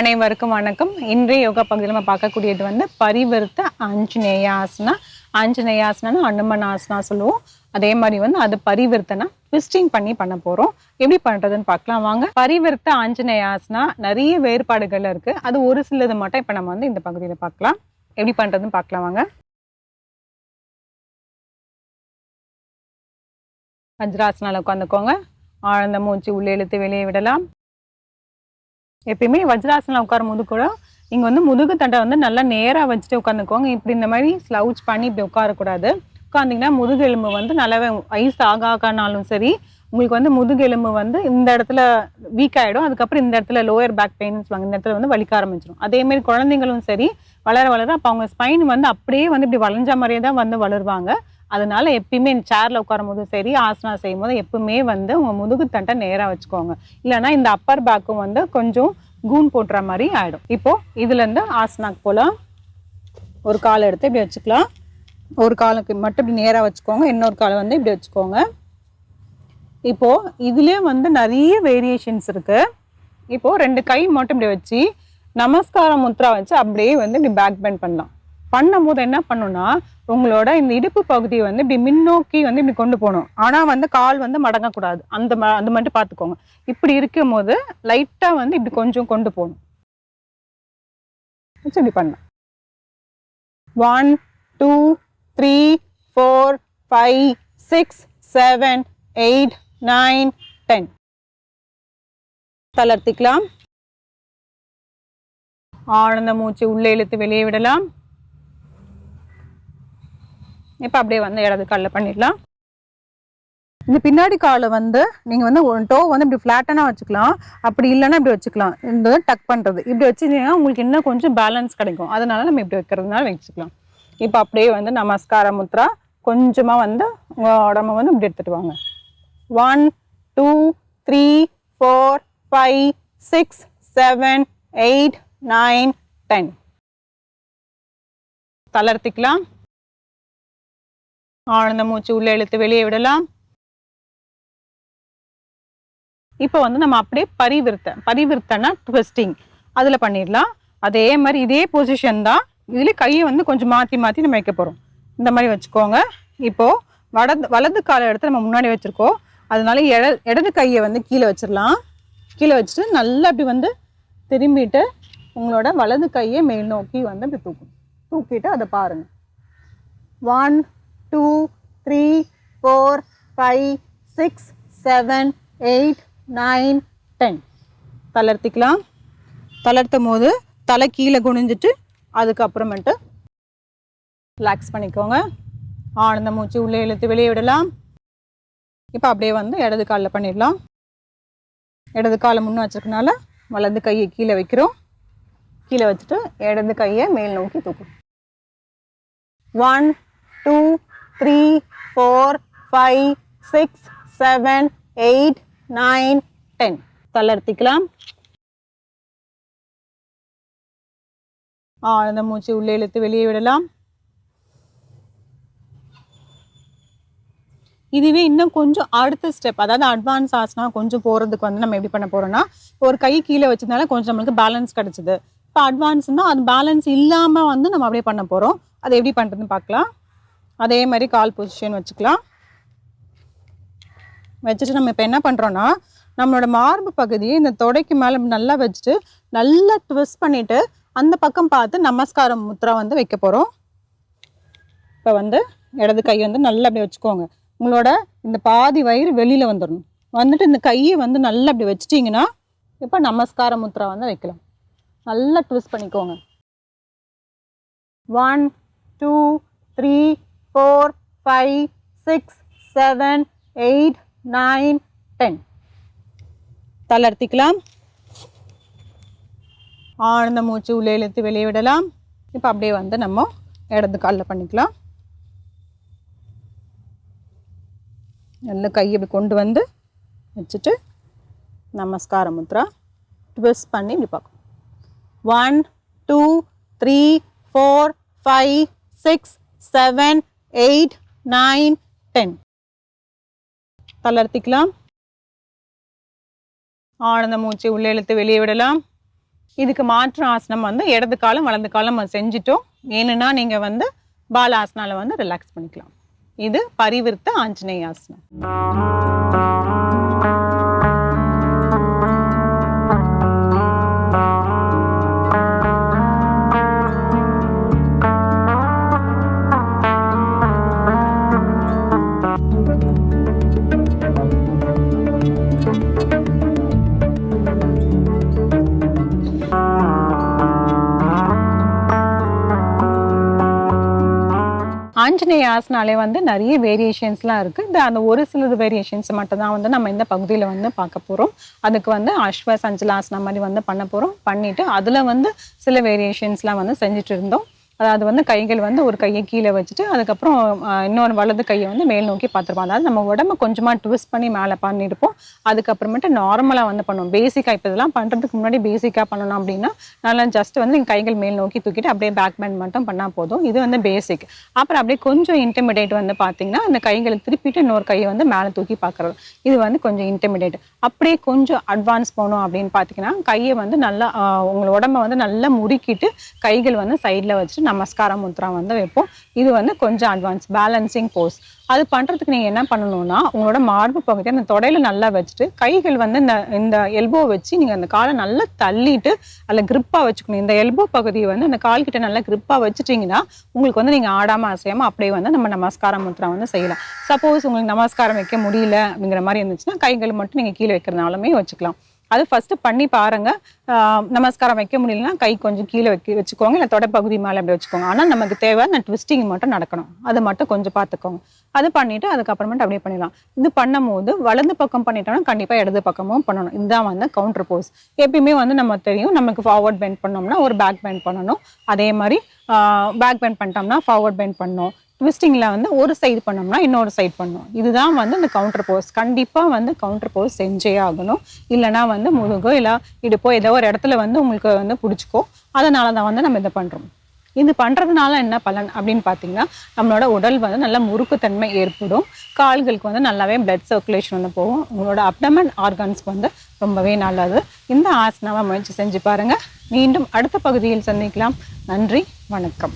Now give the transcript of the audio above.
அனைவருக்கும் வணக்கம். இன்றைய யோகா பகுதியில் நம்ம பார்க்கக்கூடியது வந்து பரிவர்த்த ஆஞ்சநேயாசனா. ஆஞ்சநேயாசனா அனுமனாசனா சொல்லுவோம். அதே மாதிரி வந்து அது பரிவர்த்தனா ட்விஸ்டிங் பண்ணி பண்ண போறோம். எப்படி பண்றதுன்னு பார்க்கலாம். வாங்க. பரிவர்த்த ஆஞ்சநேயாசனா நிறைய வேறுபாடுகள் இருக்கு. அது ஒரு சிலது மட்டும் இப்போ நம்ம வந்து இந்த பகுதியில் பார்க்கலாம். எப்படி பண்றதுன்னு பார்க்கலாம். வாங்க. வஜ்ராசனால உட்காந்துக்கோங்க. ஆழ்ந்த மூச்சு உள்ளே இழுத்து வெளியே விடலாம். எப்பயுமே வஜ்ராசனில் உட்காரும் போது கூட நீங்கள் வந்து முதுகு தண்டை வந்து நல்லா நேராக வச்சுட்டு உட்காந்துக்கோங்க இப்படி இந்த மாதிரி ஸ்லவுச் பண்ணி இப்படி உட்காரக்கூடாது. உட்காந்திங்கன்னா முதுகெலும்பு வந்து நல்லாவே ஐஸ் ஆக ஆகானாலும் சரி உங்களுக்கு வந்து முதுகெலும்பு வந்து இந்த இடத்துல வீக் ஆகிடும் அதுக்கப்புறம் இந்த இடத்துல லோயர் பேக் பெயின் சொல்லுவாங்க. இந்த இடத்துல வந்து வலிக்க ஆரம்பிச்சிடும் அதேமாரி குழந்தைங்களும் சரி வளர வளர அப்போ அவங்க ஸ்பைன் வந்து அப்படியே வந்து இப்படி வளைஞ்ச மாதிரியே தான் வந்து வளருவாங்க. அதனால எப்பயுமே சேர்ல உட்காரும் போதும் சரி ஆசனா செய்யும் போது எப்பவுமே வந்து உங்க முதுகு தண்டை நேரா வச்சுக்கோங்க. இல்லைன்னா இந்த அப்பர் பேக்கும் வந்து கொஞ்சம் கூன் போட்டுற மாதிரி ஆயிடும். இப்போ இதுல இருந்து ஆசனாக்கு போலாம். ஒரு காலை எடுத்து இப்படி வச்சுக்கலாம். ஒரு காலுக்கு மட்டும் இப்படி நேராக வச்சுக்கோங்க. இன்னொரு காலை வந்து இப்படி வச்சுக்கோங்க. இப்போ இதுலயே வந்து நிறைய வேரியேஷன்ஸ் இருக்கு. இப்போ ரெண்டு கை மட்டும் இப்படி வச்சு நமஸ்கார முத்ரா வச்சு அப்படியே வந்து இப்படி பேக் பெண்ட் பண்ணலாம். பண்ணும்போது என்ன பண்ணுன்னா உங்களோட இந்த இடுப்பு பகுதியை வந்து இப்படி முன்னோக்கி வந்து இப்படி கொண்டு போகணும். ஆனால் வந்து கால் வந்து மடங்கக்கூடாது. அந்த ம- அந்த மட்டும் பார்த்துக்கோங்க. இப்படி இருக்கும் போது லைட்டாக வந்து இப்படி கொஞ்சம் கொண்டு போகணும். இப்படி பண்ணலாம். One two three four five six seven eight nine ten தளர்த்திக்கலாம். ஆழ்ந்த மூச்சு உள்ளே இழுத்து வெளியே விடலாம். இப்போ அப்படியே வந்து இடது காலில் பண்ணிடலாம். இந்த பின்னாடி காலை வந்து நீங்கள் வந்து டோ வந்து இப்படி ஃப்ளாட்டனாக வச்சுக்கலாம். அப்படி இல்லைன்னா இப்படி வச்சுக்கலாம். இந்த டக் பண்ணுறது இப்படி வச்சுருந்தீங்கன்னா உங்களுக்கு இன்னும் கொஞ்சம் பேலன்ஸ் கிடைக்கும். அதனால நம்ம இப்படி வைக்கிறதுனால வச்சுக்கலாம். இப்போ அப்படியே வந்து நமஸ்கார முத்ரா கொஞ்சமாக வந்து உங்கள் உடம்ப வந்து இப்படி எடுத்துட்டு வாங்க. One two three four five six seven eight nine ten தளர்த்திக்கலாம் ஆழ்ந்த மூச்சு உள்ளே இழுத்து வெளியே விடலாம். இப்போ வந்து நம்ம அப்படியே பரிவிருத்த பரிவிர்த்தனா ட்விஸ்டிங் அதில் பண்ணிடலாம். அதே மாதிரி இதே பொசிஷன் தான். இதுலேயே கையை வந்து கொஞ்சம் மாற்றி மாற்றி நம்ம வைக்க போகிறோம் இந்த மாதிரி வச்சுக்கோங்க. இப்போது வடது வலது காலை எடுத்து நம்ம முன்னாடி வச்சுருக்கோம். அதனால இட இடது கையை வந்து கீழே வச்சிடலாம். கீழே வச்சுட்டு நல்லா அப்படி வந்து திரும்பிட்டு உங்களோட வலது கையை மேல் நோக்கி வந்து அப்படி தூக்கும் தூக்கிட்டு அதை பாருங்கள் one two three four five six seven eight nine ten தளர்த்திக்கலாம். தளர்த்தும் போது தலை கீழே குனிஞ்சிட்டு அதுக்கப்புறமேட்டு ரிலாக்ஸ் பண்ணிக்கோங்க. ஆனந்த மூச்சு உள்ளே இழுத்து வெளியே விடலாம். இப்போ அப்படியே வந்து இடது காலில் பண்ணிடலாம். இடது காலை முன்னே வச்சுருக்கனால வலது கையை கீழே வைக்கிறோம். கீழே வச்சுட்டு இடது கையை மேல் நோக்கி தூக்கும் one two three four five six seven eight nine ten தளர்த்திக்கலாம். ஆழ்ந்த மூச்சு உள்ளே இழுத்து வெளியே விடலாம். இதுவே இன்னும் கொஞ்சம் அடுத்த ஸ்டெப் அதாவது அட்வான்ஸ் ஆச்சுனா கொஞ்சம் போகிறதுக்கு வந்து நம்ம எப்படி பண்ண போகிறோம்னா ஒரு கை கீழே வச்சதுனால கொஞ்சம் நம்மளுக்கு பேலன்ஸ் கிடைச்சிது. இப்போ அட்வான்ஸ்னால் அது பேலன்ஸ் இல்லாமல் வந்து நம்ம அப்படியே பண்ண போகிறோம் அதை எப்படி பண்ணுறதுன்னு பார்க்கலாம். அதே மாதிரி கால் பொசிஷன் வச்சுக்கலாம். வச்சுட்டு நம்ம இப்போ என்ன பண்ணுறோன்னா நம்மளோட மார்பு பகுதியை இந்த தொடைக்கு மேலே நல்லா வச்சுட்டு நல்லா ட்விஸ்ட் பண்ணிவிட்டு அந்த பக்கம் பார்த்து நமஸ்காரம் முத்ரா வந்து வைக்க போகிறோம் இப்போ வந்து இடது கை வந்து நல்லா அப்படி வச்சுக்கோங்க. உங்களோட இந்த பாதி வயிறு வெளியில் வந்துடணும். வந்துட்டு இந்த கையை வந்து நல்லா அப்படி வச்சிட்டிங்கன்னா இப்போ நமஸ்கார முத்ரா வந்து வைக்கலாம். நல்லா ட்விஸ்ட் பண்ணிக்கோங்க. One two three four five six seven eight nine ten தளர்த்திக்கலாம். ஆழ்ந்த மூச்சு உள்ளே இழுத்து வெளியே விடலாம். இப்போ அப்படியே வந்து நம்ம இடது காலில் பண்ணிக்கலாம். நல்ல கையை இப்படி கொண்டு வந்து வச்சுட்டு நமஸ்கார முத்ரா ட்விஸ்ட் பண்ணி இப்படி பார்க்கணும். One two three four five six seven eight nine ten. தளர்த்திக்கலாம் ஆனந்த மூச்சு உள்ளே இழுத்து வெளியே விடலாம். இதுக்கு மாற்று ஆசனம் வந்து இடது காலம் வலது காலம் செஞ்சிட்டோம். செஞ்சுட்டோம் நீங்கள் வந்து பாலாசனால வந்து ரிலாக்ஸ் பண்ணிக்கலாம். இது பரிவிர்த்த ஆஞ்சநேய ஆசனம் ஆஞ்சநேய ஆசனாலே வந்து நிறைய வேரியேஷன்ஸ்லாம் இருக்குது இந்த அந்த ஒரு சிலது வேரியேஷன்ஸ் மட்டும்தான் வந்து நம்ம இந்த பகுதியில் வந்து பார்க்க போகிறோம் அதுக்கு வந்து அஸ்வ சஞ்சலாசனம் மாதிரி வந்து பண்ண போகிறோம் பண்ணிவிட்டு அதில் வந்து சில வேரியேஷன்ஸ்லாம் வந்து செஞ்சுட்டு இருந்தோம். அதாவது வந்து கைகள் வந்து ஒரு கையை கீழே வச்சுட்டு அதுக்கப்புறம் இன்னொரு வலது கையை வந்து மேல் நோக்கி பார்த்துருப்போம். அதாவது நம்ம உடம்ப கொஞ்சமாக ட்விஸ்ட் பண்ணி மேலே பண்ணியிருப்போம். அதுக்கப்புறமேட்டு நார்மலாக வந்து பண்ணுவோம். பேசிக்காக இப்போ இதெல்லாம் பண்ணுறதுக்கு முன்னாடி பேசிக்காக பண்ணணும் அப்படின்னா நல்லா ஜஸ்ட் வந்து நீங்கள் கைகள் மேல் நோக்கி தூக்கிட்டு அப்படியே பேக் பேண்ட் மட்டும் பண்ணால் போதும். இது வந்து பேசிக் அப்புறம் அப்படியே கொஞ்சம் இன்டிமிடேட் வந்து பார்த்தீங்கன்னா அந்த கைகளை திருப்பிட்டு இன்னொரு கையை வந்து மேலே தூக்கி பார்க்குறது. இது வந்து கொஞ்சம் இன்டிமிடேட் அப்படியே கொஞ்சம் அட்வான்ஸ் போகணும் அப்படின்னு பார்த்தீங்கன்னா கையை வந்து நல்லா உங்களை உங்களோட உடம்ப வந்து நல்லா முறுக்கிட்டு கைகள் வந்து சைடில் வச்சுட்டு நமஸ்காரம் முத்ரா வந்து வைப்போம். இது வந்து கொஞ்சம் அட்வான்ஸ் பேலன்சிங் போஸ் அது பண்ணுறதுக்கு நீங்கள் என்ன பண்ணணும்னா உங்களோட மார்பு பகுதி அந்த தொடையில நல்லா வச்சுட்டு கைகள் வந்து இந்த இந்த எல்போ வச்சு நீங்கள் அந்த காலை நல்லா தள்ளிட்டு அதில் கிரிப்பாக வச்சுக்கணும். இந்த எல்போ பகுதியை வந்து அந்த கால் கிட்ட நல்லா கிரிப்பாக வச்சுட்டிங்கன்னா உங்களுக்கு வந்து நீங்கள் ஆடாமல் அசையாமல் அப்படியே வந்து நம்ம நமஸ்காரம் முத்ரா வந்து செய்யலாம். சப்போஸ் உங்களுக்கு நமஸ்காரம் வைக்க முடியல அப்படிங்கிற மாதிரி இருந்துச்சுன்னா கைகள் மட்டும் நீங்கள் கீழே வைக்கிறதுனாலுமே வச்சுக்கலாம். அது ஃபஸ்ட்டு பண்ணி பாருங்கள் நமஸ்காரம் வைக்க முடியலன்னா கை கொஞ்சம் கீழே வைக்க வச்சுக்கோங்க. இல்லை தொடப்பகுதி மேலே அப்படி வச்சுக்கோங்க. ஆனால் நமக்கு தேவை அந்த ட்விஸ்டிங் மட்டும் நடக்கணும். அது மட்டும் கொஞ்சம் பார்த்துக்கோங்க. அது பண்ணிவிட்டு அதுக்கப்புறமேட்டு அப்படியே பண்ணிடலாம். இது பண்ணும்போது வலது பக்கம் பண்ணிட்டோம்னா கண்டிப்பாக இடது பக்கமும் பண்ணணும். இதுதான் வந்து கவுண்டர் போஸ் எப்பயுமே வந்து நம்ம தெரியும் நமக்கு ஃபார்வர்ட் பெண்ட் பண்ணோம்னா ஒரு பேக் பெண்ட் பண்ணணும். அதே மாதிரி பேக் பெண்ட் பண்ணிட்டோம்னா ஃபார்வர்ட் பெண்ட் பண்ணணும். ட்விஸ்டிங்கில் வந்து ஒரு சைடு பண்ணோம்னா இன்னொரு சைடு பண்ணணும் இதுதான் வந்து இந்த கவுண்டர் போஸ் கண்டிப்பாக வந்து கவுண்டர் போஸ் செஞ்சே ஆகணும். இல்லைனா வந்து முதுகோ இல்லை இடுப்போ ஏதோ ஒரு இடத்துல வந்து உங்களுக்கு வந்து பிடிச்சிக்கோ. அதனால தான் வந்து நம்ம இதை பண்ணுறோம் இது பண்ணுறதுனால என்ன பலன் அப்படின்னு பார்த்தீங்கன்னா நம்மளோட உடல் வந்து நல்ல முறுக்குத்தன்மை ஏற்படும். கால்களுக்கு வந்து நல்லாவே பிளட் சர்க்குலேஷன் வந்து போகும். உங்களோட அப்டமன் ஆர்கான்ஸ்க்கு வந்து ரொம்பவே நல்லது. இந்த ஆசனாவை முயற்சி செஞ்சு பாருங்கள் மீண்டும் அடுத்த பகுதியில் சந்திக்கலாம். நன்றி வணக்கம்.